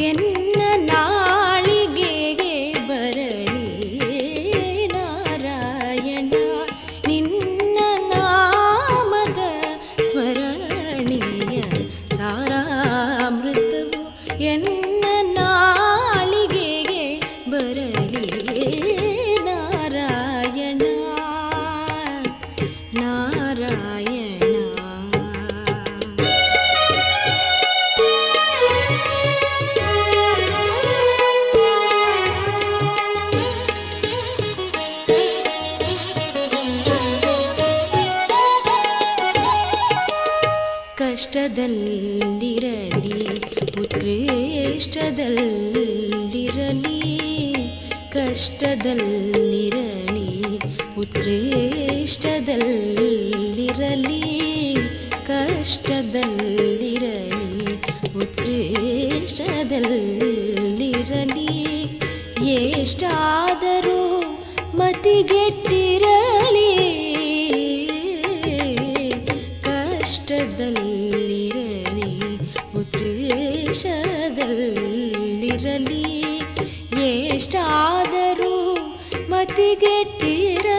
என் ಕಷ್ಟದಲ್ಲಿರಲಿ ಉತ್ಕೃಷ್ಟದಲ್ಲಿರಲಿ. ಕಷ್ಟದಲ್ಲಿರಲಿ ಉತ್ಕೃಷ್ಟದಲ್ಲಿರಲಿ. ಕಷ್ಟದಲ್ಲಿರಲಿ ಉತ್ಕೃಷ್ಟದಲ್ಲಿರಲಿ. ಎಷ್ಟಾದರೂ ಮತಿಗೆಟ್ಟ கேட்டீரா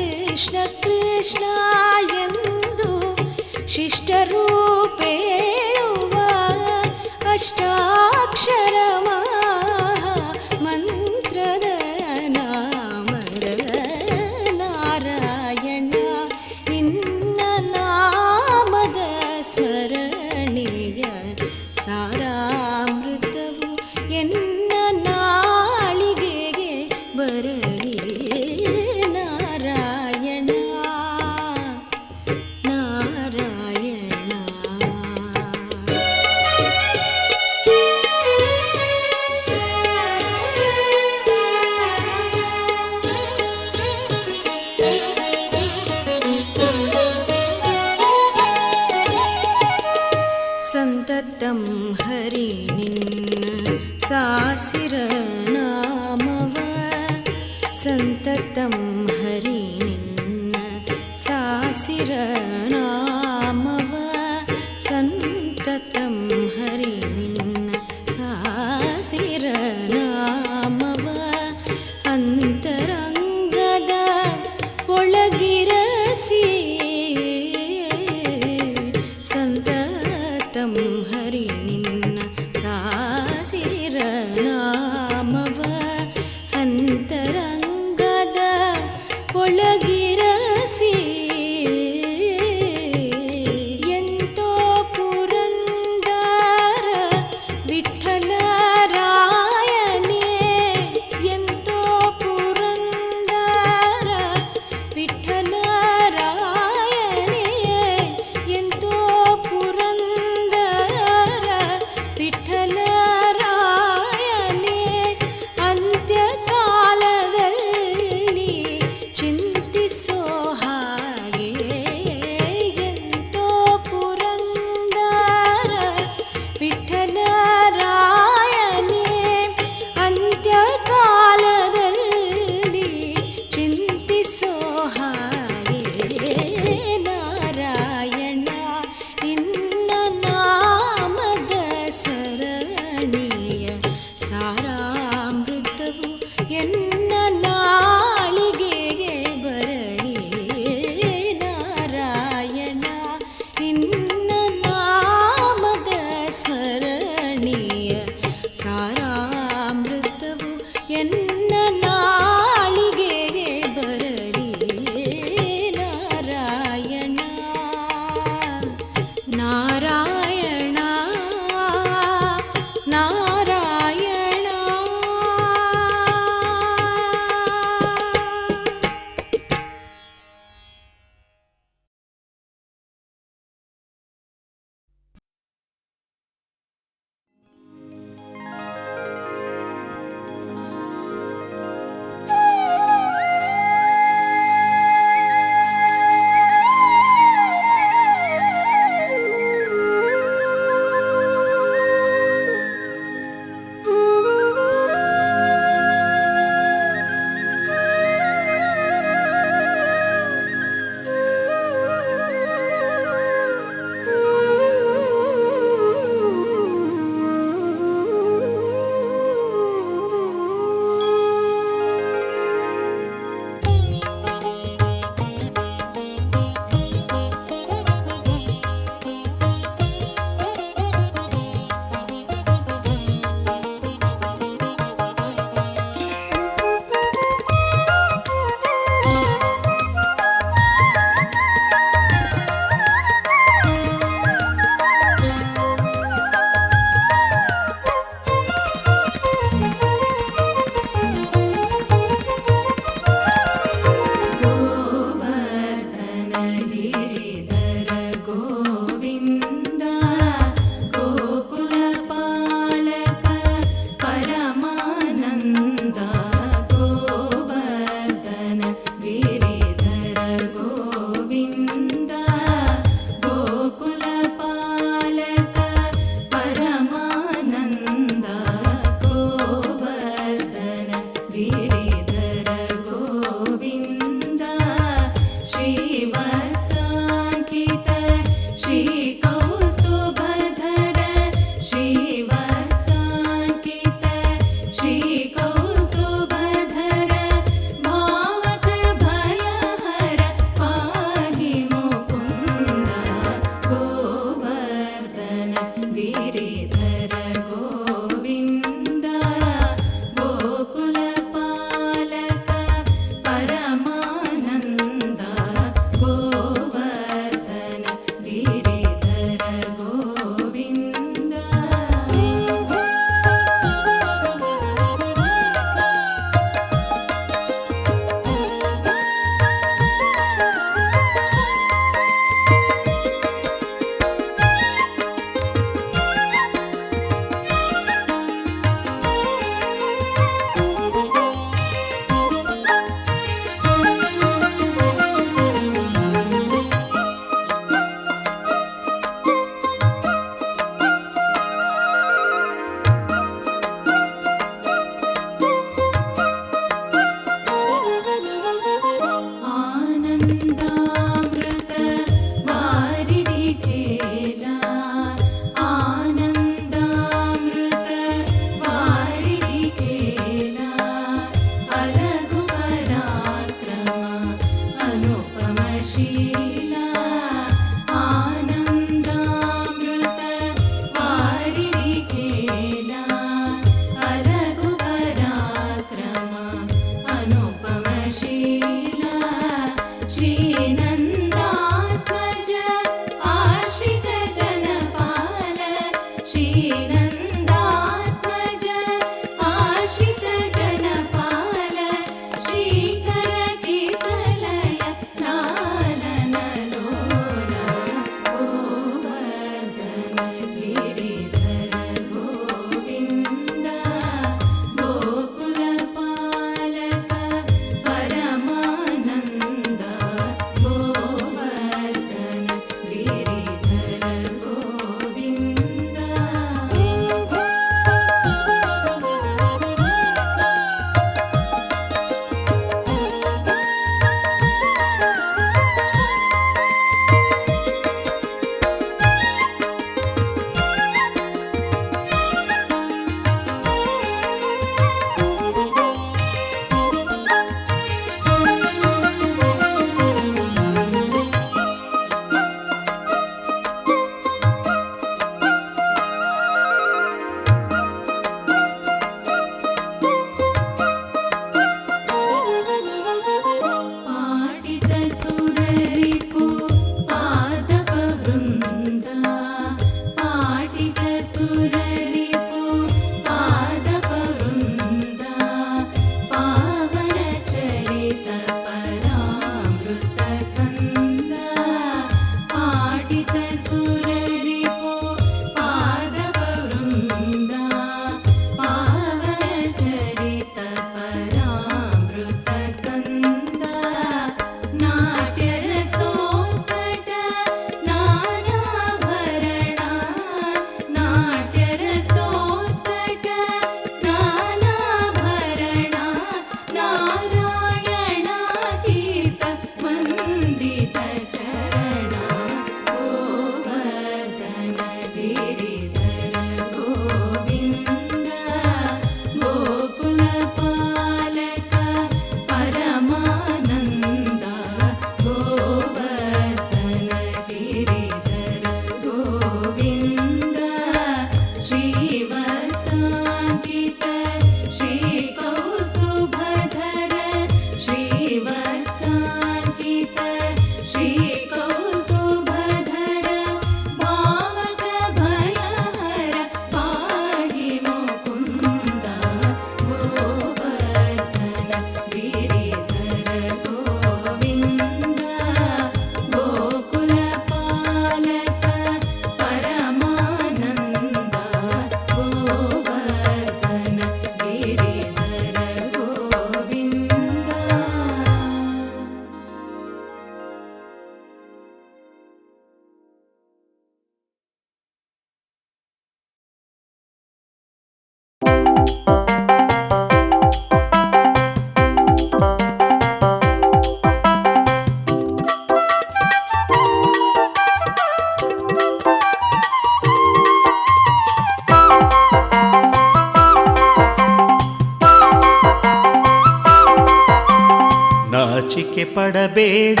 ಪಡಬೇಡ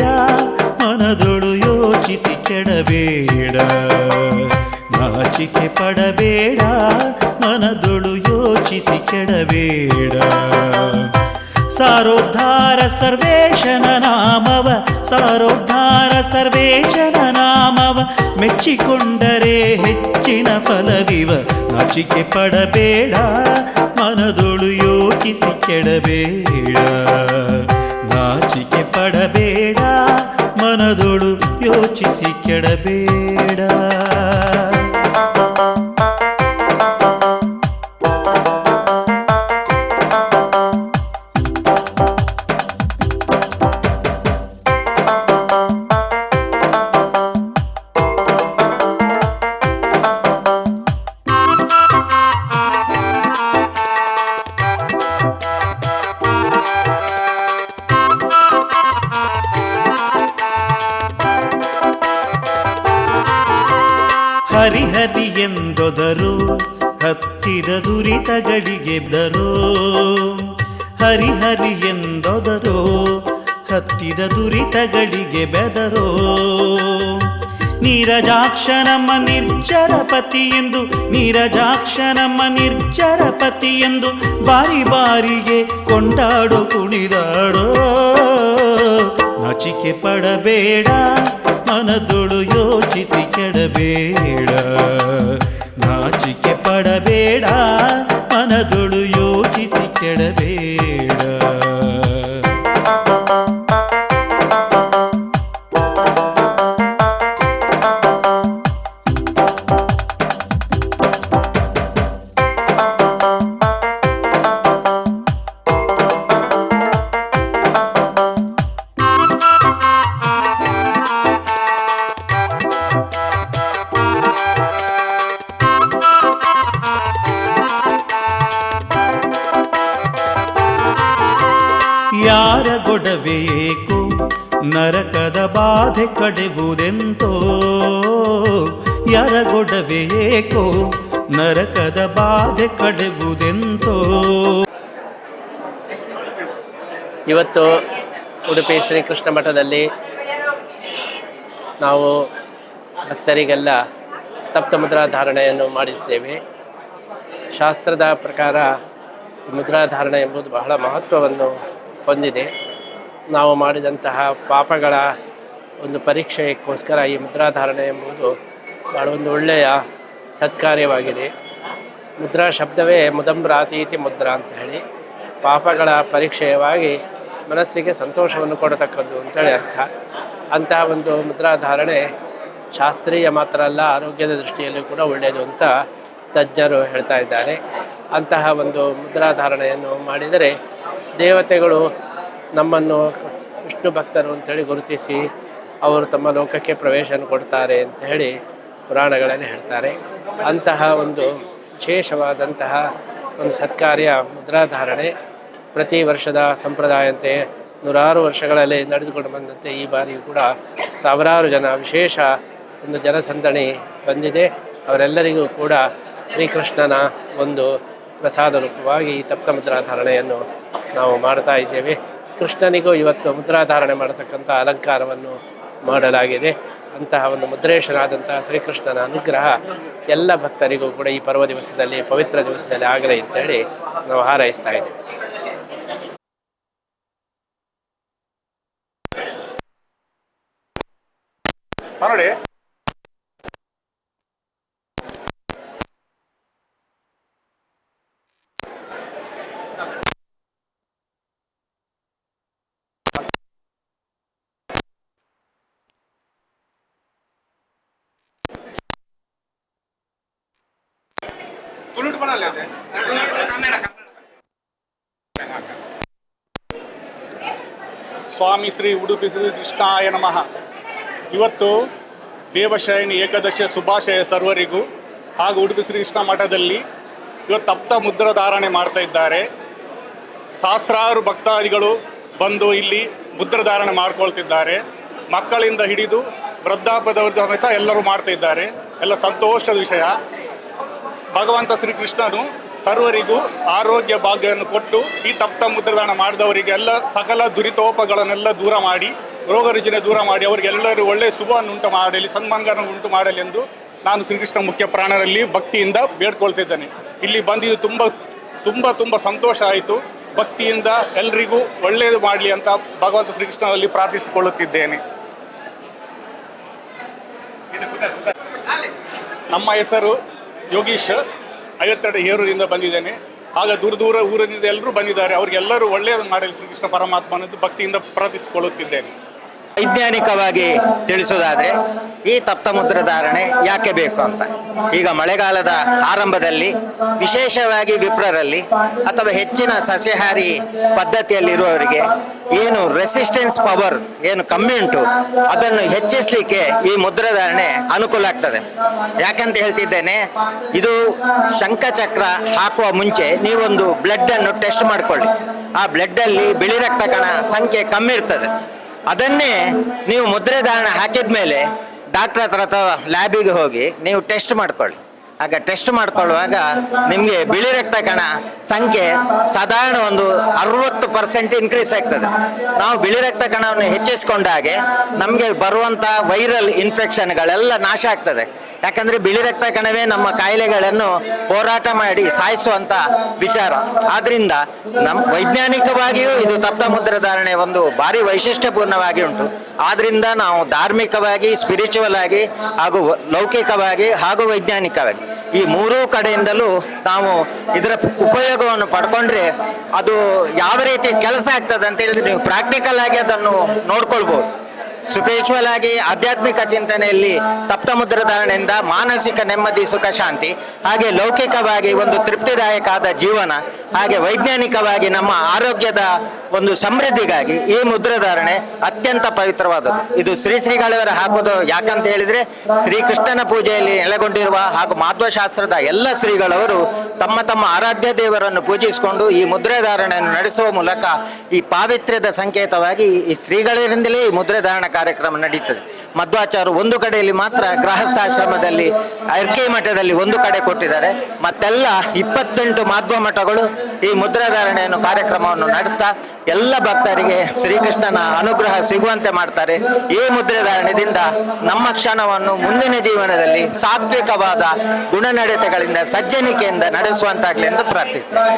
ಮನದೊಳು ಯೋಚಿಸಿ ಕೆಡಬೇಡ ನಾಚಿಕೆ ಪಡಬೇಡ ಮನದೊಳು ಯೋಚಿಸಿ ಕೆಡಬೇಡ ಸಾರೋದ್ಧಾರ ಸರ್ವೇಶನ ನಾಮವ ಸಾರೋದ್ಧಾರ ಸರ್ವೇಶನ ನಾಮವ ಮೆಚ್ಚಿಕೊಂಡರೆ ಹೆಚ್ಚಿನ ಫಲವಿವ ನಾಚಿಕೆ ಪಡಬೇಡ ಮನದೊಳು ಯೋಚಿಸಿ ಕೆಡಬೇಡ ನಾಚಿಕೆ ಪಡಬೇಡ ಮನದೊಳು ಯೋಚಿಸಿ ಕೆಡಬೇಡ ಎಂದೊದರು ಹತ್ತಿದ ದುರಿತಗಳಿಗೆ ಬೆದರೋ ಹರಿಹರಿ ಹತ್ತಿರ ಹತ್ತಿದ ದುರಿತಗಳಿಗೆ ಬೆದರೋ. ನೀರಜಾಕ್ಷ ನಮ್ಮ ನಿರ್ಜರ ಪತಿ ಎಂದು, ನೀರಜಾಕ್ಷ ನಮ್ಮ ನಿರ್ಜರ ಪತಿ ಎಂದು ಬಾರಿ ಬಾರಿಗೆ ಕೊಂಡಾಡೋ, ಕುಣಿದಾಡೋ. ನಚಿಕೆ ಪಡಬೇಡ, ಮನದೊಳು ಯೋಚಿಸಿ ಕೆಡಬೇಡ. ನಾಚಿಕೆ ಪಡಬೇಡ ಕಡೆವುದೆಂತೋ ಯಾರ ಗೊಡವೆ ಏಕೋ ನರಕದ ಬಾಧೆ ಕಡೆವುದೆಂತೋ ಇವತ್ತು ಉಡುಪಿ ಶ್ರೀಕೃಷ್ಣ ಮಠದಲ್ಲಿ ನಾವು ಭಕ್ತರಿಗೆಲ್ಲ ತಪ್ತ ಮುದ್ರಾಧಾರಣೆಯನ್ನು ಮಾಡಿಸ್ತೇವೆ. ಶಾಸ್ತ್ರದ ಪ್ರಕಾರ ಮುದ್ರಾಧಾರಣೆ ಎಂಬುದು ಬಹಳ ಮಹತ್ವವನ್ನು ಹೊಂದಿದೆ. ನಾವು ಮಾಡಿದಂತಹ ಪಾಪಗಳ ಒಂದು ಪರೀಕ್ಷೆಗೋಸ್ಕರ ಈ ಮುದ್ರಾಧಾರಣೆ ಎಂಬುದು ಭಾಳ ಒಂದು ಒಳ್ಳೆಯ ಸತ್ಕಾರ್ಯವಾಗಿದೆ. ಮುದ್ರಾ ಶಬ್ದವೇ ಮುದಂಬ್ರಾತೀತಿ ಮುದ್ರಾ ಅಂತ ಹೇಳಿ ಪಾಪಗಳ ಪರೀಕ್ಷೆಯವಾಗಿ ಮನಸ್ಸಿಗೆ ಸಂತೋಷವನ್ನು ಕೊಡತಕ್ಕದ್ದು ಅಂತೇಳಿ ಅರ್ಥ. ಅಂತಹ ಒಂದು ಮುದ್ರಾಧಾರಣೆ ಶಾಸ್ತ್ರೀಯ ಮಾತ್ರ ಅಲ್ಲ, ಆರೋಗ್ಯದ ದೃಷ್ಟಿಯಲ್ಲೂ ಕೂಡ ಒಳ್ಳೆಯದು ಅಂತ ತಜ್ಞರು ಹೇಳ್ತಾ ಇದ್ದಾರೆ. ಅಂತಹ ಒಂದು ಮುದ್ರಾಧಾರಣೆಯನ್ನು ಮಾಡಿದರೆ ದೇವತೆಗಳು ನಮ್ಮನ್ನು ವಿಷ್ಣು ಭಕ್ತರು ಅಂತೇಳಿ ಗುರುತಿಸಿ ಅವರು ತಮ್ಮ ಲೋಕಕ್ಕೆ ಪ್ರವೇಶನ ಕೊಡ್ತಾರೆ ಅಂತ ಹೇಳಿ ಪುರಾಣಗಳಲ್ಲಿ ಹೇಳ್ತಾರೆ. ಅಂತಹ ಒಂದು ವಿಶೇಷವಾದಂತಹ ಒಂದು ಸತ್ಕಾರ್ಯ, ಮುದ್ರಾಧಾರಣೆ ಪ್ರತಿ ವರ್ಷದ ಸಂಪ್ರದಾಯಂತೆ ನೂರಾರು ವರ್ಷಗಳಲ್ಲಿ ನಡೆದುಕೊಂಡು ಬಂದಂತೆ ಈ ಬಾರಿಯೂ ಕೂಡ ಸಾವಿರಾರು ಜನ ವಿಶೇಷ ಒಂದು ಜನಸಂದಣಿ ಬಂದಿದೆ. ಅವರೆಲ್ಲರಿಗೂ ಕೂಡ ಶ್ರೀಕೃಷ್ಣನ ಒಂದು ಪ್ರಸಾದ ರೂಪವಾಗಿ ಈ ತಪ್ತ ಮುದ್ರಾಧಾರಣೆಯನ್ನು ನಾವು ಮಾಡ್ತಾ ಇದ್ದೇವೆ. ಕೃಷ್ಣನಿಗೂ ಇವತ್ತು ಮುದ್ರಾಧಾರಣೆ ಮಾಡತಕ್ಕಂಥ ಅಲಂಕಾರವನ್ನು ಮಾಡಲಾಗಿದೆ. ಅಂತಹ ಒಂದು ಮುದ್ರೇಶನಾದಂತಹ ಶ್ರೀಕೃಷ್ಣನ ಅನುಗ್ರಹ ಎಲ್ಲ ಭಕ್ತರಿಗೂ ಕೂಡ ಈ ಪರ್ವ ದಿವಸದಲ್ಲಿ, ಪವಿತ್ರ ದಿವಸದಲ್ಲಿ ಆಗಲಿ ಅಂತೇಳಿ ನಾವು ಹಾರೈಸ್ತಾ ಇದ್ದೇವೆ. ಸ್ವಾಮಿ ಶ್ರೀ ಉಡುಪಿ ಶ್ರೀ ಕೃಷ್ಣಾಯ ನಮಃ. ಇವತ್ತು ದೇವಶಯನಿ ಏಕದಶ ಶುಭಾಶಯ ಸರ್ವರಿಗೂ ಹಾಗೂ ಉಡುಪಿ ಶ್ರೀ ಕೃಷ್ಣ ಮಠದಲ್ಲಿ ಇವತ್ತು ತಪ್ತ ಮುದ್ರಧಾರಣೆ ಮಾಡ್ತಾ ಇದ್ದಾರೆ. ಸಹಸ್ರಾರು ಭಕ್ತಾದಿಗಳು ಬಂದು ಇಲ್ಲಿ ಮುದ್ರಧಾರಣೆ ಮಾಡ್ಕೊಳ್ತಿದ್ದಾರೆ. ಮಕ್ಕಳಿಂದ ಹಿಡಿದು ವೃದ್ಧಾಪದವರ ಸಮೇತ ಎಲ್ಲರೂ ಮಾಡ್ತಾ ಇದ್ದಾರೆ. ಎಲ್ಲ ಸಂತೋಷದ ವಿಷಯ. ಭಗವಂತ ಶ್ರೀಕೃಷ್ಣನು ಸರ್ವರಿಗೂ ಆರೋಗ್ಯ ಭಾಗ್ಯವನ್ನು ಕೊಟ್ಟು ಈ ತಪ್ತ ಮುದ್ರದಾನ ಮಾಡಿದವರಿಗೆಲ್ಲ ಸಕಲ ದುರಿತೋಪಗಳನ್ನೆಲ್ಲ ದೂರ ಮಾಡಿ ರೋಗ ರುಜಿನ ದೂರ ಮಾಡಿ ಅವರಿಗೆಲ್ಲರೂ ಒಳ್ಳೆಯ ಶುಭವನ್ನು ಉಂಟು ಮಾಡಲಿ ಸನ್ಮಾನಗಳನ್ನು ಉಂಟು ಮಾಡಲಿ ಎಂದು ನಾನು ಶ್ರೀಕೃಷ್ಣ ಮುಖ್ಯ ಪ್ರಾಣರಲ್ಲಿ ಭಕ್ತಿಯಿಂದ ಬೇಡ್ಕೊಳ್ತಿದ್ದೇನೆ. ಇಲ್ಲಿ ಬಂದಿದ್ದು ತುಂಬ ತುಂಬ ತುಂಬ ಸಂತೋಷ ಆಯಿತು. ಭಕ್ತಿಯಿಂದ ಎಲ್ರಿಗೂ ಒಳ್ಳೆಯದು ಮಾಡಲಿ ಅಂತ ಭಗವಂತ ಶ್ರೀಕೃಷ್ಣನಲ್ಲಿ ಪ್ರಾರ್ಥಿಸಿಕೊಳ್ಳುತ್ತಿದ್ದೇನೆ. ನಮ್ಮ ಹೆಸರು ಯೋಗೀಶ್, ಐವತ್ತೆರಡು ಹೇರೂರಿಂದ ಬಂದಿದ್ದೇನೆ. ಆಗ ದೂರ ದೂರ ಊರಿನಿಂದ ಎಲ್ಲರೂ ಬಂದಿದ್ದಾರೆ. ಅವ್ರಿಗೆಲ್ಲರೂ ಒಳ್ಳೆಯದು ಮಾಡಲಿ ಶ್ರೀಕೃಷ್ಣ ಪರಮಾತ್ಮನದ್ದು ಭಕ್ತಿಯಿಂದ ಪ್ರಾರ್ಥಿಸಿಕೊಳ್ಳುತ್ತಿದ್ದೇನೆ. ವೈಜ್ಞಾನಿಕವಾಗಿ ತಿಳಿಸೋದಾದರೆ ಈ ತಪ್ತ ಮುದ್ರ ಧಾರಣೆ ಯಾಕೆ ಬೇಕು ಅಂತ. ಈಗ ಮಳೆಗಾಲದ ಆರಂಭದಲ್ಲಿ, ವಿಶೇಷವಾಗಿ ವಿಪ್ರರಲ್ಲಿ ಅಥವಾ ಹೆಚ್ಚಿನ ಸಸ್ಯಹಾರಿ ಪದ್ಧತಿಯಲ್ಲಿರುವವರಿಗೆ ಏನು ರೆಸಿಸ್ಟೆನ್ಸ್ ಪವರ್ ಏನು ಕಮ್ಮಿ ಉಂಟು, ಅದನ್ನು ಹೆಚ್ಚಿಸಲಿಕ್ಕೆ ಈ ಮುದ್ರಧಾರಣೆ ಅನುಕೂಲ ಆಗ್ತದೆ. ಯಾಕಂತ ಹೇಳ್ತಿದ್ದೇನೆ, ಇದು ಶಂಖಚಕ್ರ ಹಾಕುವ ಮುಂಚೆ ನೀವೊಂದು ಬ್ಲಡ್ ಅನ್ನು ಟೆಸ್ಟ್ ಮಾಡ್ಕೊಳ್ಳಿ. ಆ ಬ್ಲಡ್ ಅಲ್ಲಿ ಬಿಳಿ ರಕ್ತ ಕಣ ಸಂಖ್ಯೆ ಕಮ್ಮಿ ಇರ್ತದೆ. ಅದನ್ನೇ ನೀವು ಮುದ್ರೆ ಧಾರಣ ಹಾಕಿದ ಮೇಲೆ ಡಾಕ್ಟರ್ ಹತ್ರ ಅಥವಾ ಲ್ಯಾಬಿಗೆ ಹೋಗಿ ನೀವು ಟೆಸ್ಟ್ ಮಾಡ್ಕೊಳ್ಳಿ. ಆಗ ಟೆಸ್ಟ್ ಮಾಡ್ಕೊಳ್ಳುವಾಗ ನಿಮಗೆ ಬಿಳಿ ರಕ್ತ ಕಣ ಸಂಖ್ಯೆ ಸಾಧಾರಣ ಒಂದು ಅರವತ್ತು ಪರ್ಸೆಂಟ್ ಇನ್ಕ್ರೀಸ್ ಆಗ್ತದೆ. ನಾವು ಬಿಳಿ ರಕ್ತ ಕಣವನ್ನು ಹೆಚ್ಚಿಸಿಕೊಂಡಾಗೆ ನಮಗೆ ಬರುವಂಥ ವೈರಲ್ ಇನ್ಫೆಕ್ಷನ್ಗಳೆಲ್ಲ ನಾಶ ಆಗ್ತದೆ. ಯಾಕಂದ್ರೆ ಬಿಳಿ ರಕ್ತ ಕಣವೇ ನಮ್ಮ ಕಾಯಿಲೆಗಳನ್ನು ಹೋರಾಟ ಮಾಡಿ ಸಾಯಿಸುವಂತ ವಿಚಾರ. ಆದ್ರಿಂದ ನಮ್ ವೈಜ್ಞಾನಿಕವಾಗಿಯೂ ಇದು ತಪ್ತ ಮುದ್ರ ಧಾರಣೆ ಒಂದು ಭಾರಿ ವೈಶಿಷ್ಟ್ಯಪೂರ್ಣವಾಗಿ ಉಂಟು. ಆದ್ರಿಂದ ನಾವು ಧಾರ್ಮಿಕವಾಗಿ ಸ್ಪಿರಿಚುವಲ್ ಆಗಿ ಹಾಗೂ ಲೌಕಿಕವಾಗಿ ಹಾಗೂ ವೈಜ್ಞಾನಿಕವಾಗಿ ಈ ಮೂರೂ ಕಡೆಯಿಂದಲೂ ನಾವು ಇದರ ಉಪಯೋಗವನ್ನು ಪಡ್ಕೊಂಡ್ರೆ ಅದು ಯಾವ ರೀತಿ ಕೆಲಸ ಆಗ್ತದೆ ಅಂತ ಹೇಳಿದ್ರೆ ನೀವು ಪ್ರಾಕ್ಟಿಕಲ್ ಆಗಿ ಅದನ್ನು ನೋಡ್ಕೊಳ್ಬೋದು. ಸ್ಪಿರಿಚುವಲ್ ಆಗಿ ಆಧ್ಯಾತ್ಮಿಕ ಚಿಂತನೆಯಲ್ಲಿ ತಪ್ತ ಮುದ್ರ ಧಾರಣೆಯಿಂದ ಮಾನಸಿಕ ನೆಮ್ಮದಿ, ಸುಖ, ಶಾಂತಿ, ಹಾಗೆ ಲೌಕಿಕವಾಗಿ ಒಂದು ತೃಪ್ತಿದಾಯಕ ಆದ ಜೀವನ, ಹಾಗೆ ವೈಜ್ಞಾನಿಕವಾಗಿ ನಮ್ಮ ಆರೋಗ್ಯದ ಒಂದು ಸಮೃದ್ಧಿಗಾಗಿ ಈ ಮುದ್ರಧಾರಣೆ ಅತ್ಯಂತ ಪವಿತ್ರವಾದದ್ದು. ಇದು ಶ್ರೀ ಶ್ರೀಗಳವರ ಹಾಕೋದು ಯಾಕಂತ ಹೇಳಿದ್ರೆ, ಶ್ರೀಕೃಷ್ಣನ ಪೂಜೆಯಲ್ಲಿ ನೆಲೆಗೊಂಡಿರುವ ಹಾಗೂ ಮಾಧ್ವಶಾಸ್ತ್ರದ ಎಲ್ಲ ಶ್ರೀಗಳವರು ತಮ್ಮ ತಮ್ಮ ಆರಾಧ್ಯ ದೇವರನ್ನು ಪೂಜಿಸಿಕೊಂಡು ಈ ಮುದ್ರೆಧಾರಣೆಯನ್ನು ನಡೆಸುವ ಮೂಲಕ ಈ ಪಾವಿತ್ರ್ಯದ ಸಂಕೇತವಾಗಿ ಈ ಶ್ರೀಗಳಿಂದಲೇ ಈ ಮುದ್ರೆಧಾರಣ ಕಾರ್ಯಕ್ರಮ ನಡೀತದೆ. ಮಧ್ವಾಚಾರ್ಯ ಒಂದು ಕಡೆಯಲ್ಲಿ ಮಾತ್ರ ಗೃಹಸ್ಥಾಶ್ರಮದಲ್ಲಿ, ಅರ್ಕೆ ಮಠದಲ್ಲಿ ಒಂದು ಕಡೆ ಕೊಟ್ಟಿದ್ದಾರೆ. ಮತ್ತೆಲ್ಲ ಇಪ್ಪತ್ತೆಂಟು ಮಾಧ್ವ ಮಠಗಳು ಈ ಮುದ್ರಾಧಾರಣೆಯನ್ನು ಕಾರ್ಯಕ್ರಮವನ್ನು ನಡೆಸ್ತಾ, ಎಲ್ಲ ಭಕ್ತರಿಗೆ ಶ್ರೀಕೃಷ್ಣನ ಅನುಗ್ರಹ ಸಿಗುವಂತೆ ಮಾಡ್ತಾರೆ. ಈ ಮುದ್ರಾಧಾರಣೆಯಿಂದ ನಮ್ಮ ಕ್ಷಣವನ್ನು ಮುಂದಿನ ಜೀವನದಲ್ಲಿ ಸಾತ್ವಿಕವಾದ ಗುಣನಡತೆಗಳಿಂದ ಸಜ್ಜನಿಕೆಯಿಂದ ನಡೆಸುವಂತಾಗಲಿ ಎಂದು ಪ್ರಾರ್ಥಿಸ್ತೇನೆ.